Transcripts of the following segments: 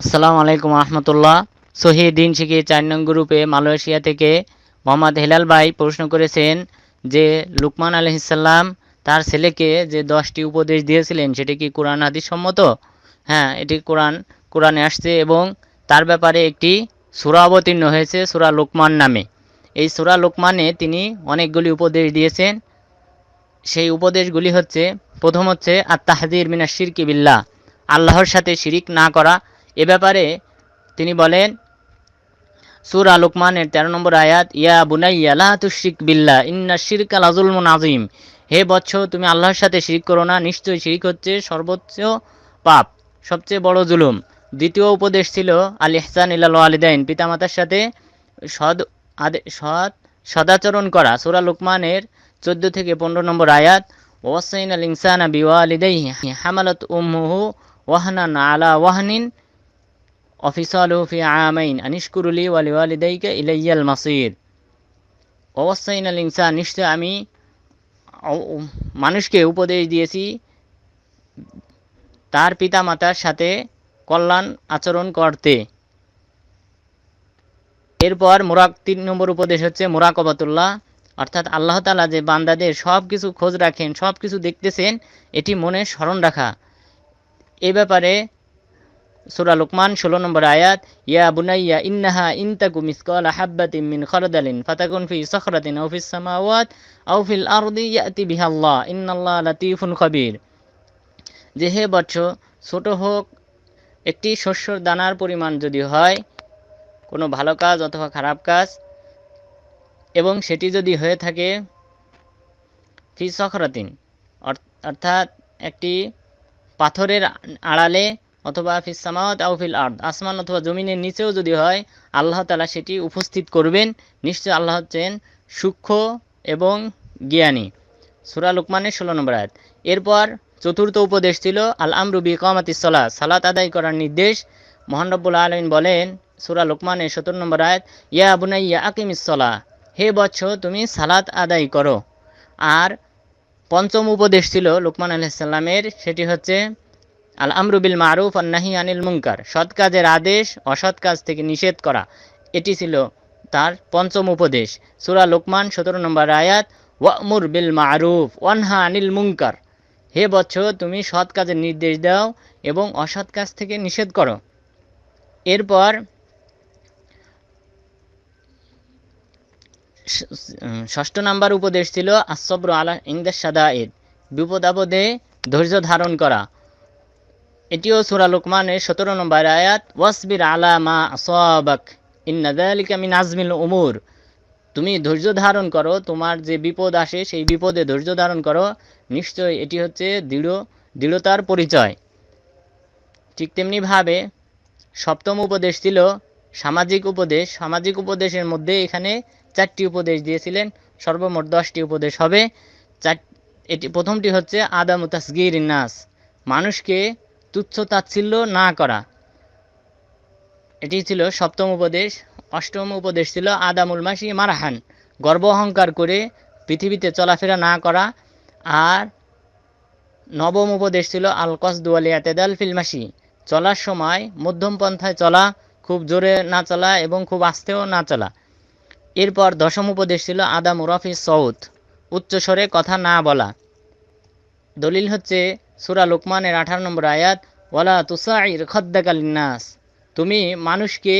আসসালামু আলাইকুম রহমতুল্লাহ সহি দিন শিখি চার নং গ্রুপে মালয়েশিয়া থেকে মোহাম্মদ হেলাল ভাই প্রশ্ন করেছেন যে, লুকমান আলহিসাল্লাম তার ছেলেকে যে দশটি উপদেশ দিয়েছিলেন, সেটি কি কোরআন হাদিস সম্মত? হ্যাঁ এটি কোরআন, কোরআনে আসছে এবং তার ব্যাপারে একটি সূরা অবতীর্ণ হয়েছে সুরা লোকমান নামে। এই সূরা লোকমানে তিনি অনেকগুলি উপদেশ দিয়েছেন। সেই উপদেশগুলি হচ্ছে, প্রথম হচ্ছে আর তাহাদির মিনা শিরকি বিল্লাহ, আল্লাহর সাথে শিরিক না করা। এ ব্যাপারে তিনি বলেন, সুরা লুকমানের তেরো নম্বর আয়াত, ইয়া বুনাইয়া লা তুশরিক বিল্লাহ, ইন্না শিরকা লাজুলমুন আজিম হে বৎস, তুমি আল্লাহর সাথে শিরিক করো না, নিশ্চয়ই শিরিক হচ্ছে সর্বোচ্চ পাপ, সবচেয়ে বড় জুলুম। দ্বিতীয় উপদেশ ছিল আল ইহসান ইল্লাল ওয়ালিদাইন পিতামাতার সাথে সদ আদে সৎ সদাচরণ করা। সুরা লুকমানের চোদ্দ থেকে পনেরো নম্বর আয়াত, ওয়াসাইন আল ইনসানা বিওয়ালিদাইহি হামালাত উম্মুহু ওয়াহনান আলা ওয়াহনিন, অফিসালু ফি আমাইন আনিশকুরুলি ওয়ালি ওয়ালিদাইকা ইলাইয়াল মাসির ওয়াসাইন আল ইনসান নিশ্চয় আমি মানুষকে উপদেশ দিয়েছি। তার পিতা মাতার সাথে কল্যাণ আচরণ করতে। এরপর মুরাক তিন নম্বর উপদেশ হচ্ছে মুরাকবাতুল্লাহ অর্থাৎ আল্লাহ তালা যে বান্দাদের সব কিছু খোঁজ রাখেন সব কিছু দেখতেছেন, এটি মনে স্মরণ রাখা। এ ব্যাপারে সুরা লুকমান ষোলো নম্বর আয়াত, ইয়া বুনাইয়া, ইন্নাহা ইনতাকু মিসকাল হাব্বাতিন মিন খরদালিন ফাতাকুন ফি সখরাতিন আও ফিস সামাওয়াত আও ফিল আরদি ইয়াতি বিহাল্লাহ, ইন্নাল্লাহ লাতিফুন খবির। যে হে বৎস, ছোট হোক একটি শস্যর দানার পরিমাণ যদি হয়, কোনো ভালো কাজ অথবা খারাপ কাজ, এবং সেটি যদি হয়ে থাকে ফি সখরাতিন, অর- অর্থাৎ একটি পাথরের আড়ালে অথবা ফিস সামাওয়াত আও ফিল আর্দ, আসমান অথবা জমিনের নিচেও যদি হয়, আল্লাহ তালা সেটি উপস্থিত করবেন। নিশ্চয় আল্লাহ হচ্ছেন সূক্ষ্ম এবং জ্ঞানী। সুরা লুকমানের ষোলো নম্বর আয়াত। এরপর চতুর্থ উপদেশ ছিল আল আমরুবি কামাতি সলা সালাত আদায় করার নির্দেশ। মোহান রব্বুল আলমিন বলেন, সুরা লোকমানের সতেরো নম্বর আয়াত, ইয়া বুনাইয়া আকিমিস সলা হে বৎস, তুমি সালাত আদায় করো। আর পঞ্চম উপদেশ ছিল লুকমান আলাইসাল্লামের সেটি হচ্ছে আল আমরুবিল মারুফ আর নাহি আনিল মুঙ্কার সৎ কাজের আদেশ, অসৎ কাজ থেকে নিষেধ করা। এটি ছিল তার পঞ্চম উপদেশ। সুরা লোকমান সতেরো নম্বর আয়াত, ওয়ামুর বিল মারুফ, ওয়ানহা আনিল মুঙ্কার হে বৎস তুমি সৎ কাজের নির্দেশ দাও এবং অসৎ কাজ থেকে নিষেধ করো। এরপর ষষ্ঠ নাম্বার উপদেশ ছিল আসব্র আলা ইংদাস সাদায়েদ বিপদ আপদে ধৈর্য ধারণ করা। এটিও সুরা লোকমানের সতেরো নম্বর আয়াত, ওয়াসবির আলা মা আসাবাক, ইন্না যালিকা মিন আজমিল উমুর। তুমি ধৈর্য ধারণ করো, তোমার যে বিপদ আসে সেই বিপদে ধৈর্য ধারণ করো। নিশ্চয় এটি হচ্ছে দৃঢ়, দৃঢ়তার পরিচয়। ঠিক তেমনিভাবে সপ্তম উপদেশ ছিল সামাজিক উপদেশ। সামাজিক উপদেশের মধ্যে এখানে চারটি উপদেশ দিয়েছিলেন। সর্বমোট দশটি উপদেশ হবে। চার, এটি প্রথমটি হচ্ছে আদাম তাসগির নাস, মানুষকে তুচ্ছ তাচ্ছিল্য না করা। এটি ছিল সপ্তম উপদেশ। অষ্টম উপদেশ ছিল আদামুল মাসি মারাহান। গর্ব অহংকার করে পৃথিবীতে চলাফেরা না করা। আর নবম উপদেশ ছিল আল কসদুয়ালি আতেদাল ফিলমাসি চলার সময় মধ্যম পন্থায় চলা, খুব জোরে না চলা এবং খুব আস্তেও না চলা। এরপর দশম উপদেশ ছিল আদাম রফি সৌদ উচ্চস্বরে কথা না বলা। দলিল হচ্ছে সুরা লোকমানের আঠারো নম্বর আয়াত, ওয়ালা তুসাইর খদ্দাকালিনাস তুমি মানুষকে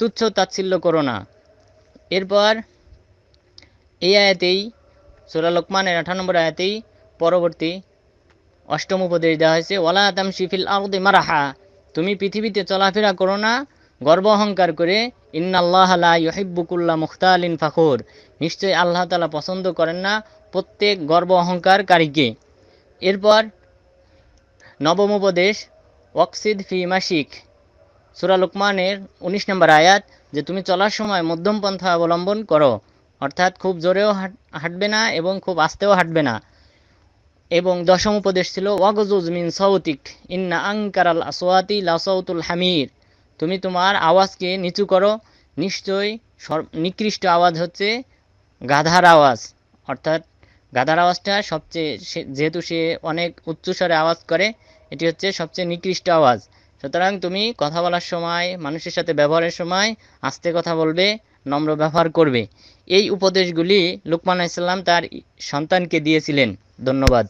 তুচ্ছ তাচ্ছিল্য করো না। এরপর এই আয়াতেই সুরা লোকমানের আঠারো নম্বর আয়াতেই পরবর্তী অষ্টম উপদেশ দেওয়া হয়েছে ওলা আতাম শিফিল আউদি মারাহা তুমি পৃথিবীতে চলাফেরা করো না, গর্ব অহংকার করে, ইন্নাল্লাহ লা ইউহিব্বুকুল্লা মুখতালিন ফাখুর নিশ্চয়ই আল্লাহ তালা পছন্দ করেন না প্রত্যেক গর্ব অহংকারকারীকে। এরপর নবম উপদেশ, ওয়াকসিদ ফি মাসিক সুরা লুকমানের উনিশ নম্বর আয়াত যে তুমি চলার সময় মধ্যম পন্থা অবলম্বন করো। অর্থাৎ খুব জোরেও হাঁটবে না এবং খুব আস্তেও হাঁটবে না। এবং দশম উপদেশ ছিল, ওয়াগজুজ মিন সৌতিক ইন্না আংকারাল আসওয়াতি লাসৌতুল হামির। তুমি তোমার আওয়াজকে নিচু করো। নিশ্চয়ই নিকৃষ্ট আওয়াজ হচ্ছে গাধার আওয়াজ। অর্থাৎ গাধার আওয়াজটা সবচেয়ে যেহেতু সে অনেক উচ্চস্বরে আওয়াজ করে, এটি হচ্ছে সবচেয়ে নিকৃষ্ট আওয়াজ। সুতরাং তুমি কথা বলার সময়, মানুষের সাথে ব্যবহারের সময় আস্তে কথা বলবে, নম্র ব্যবহার করবে। এই উপদেশগুলি লুকমান ইসলাম তার সন্তানকে দিয়েছিলেন। ধন্যবাদ।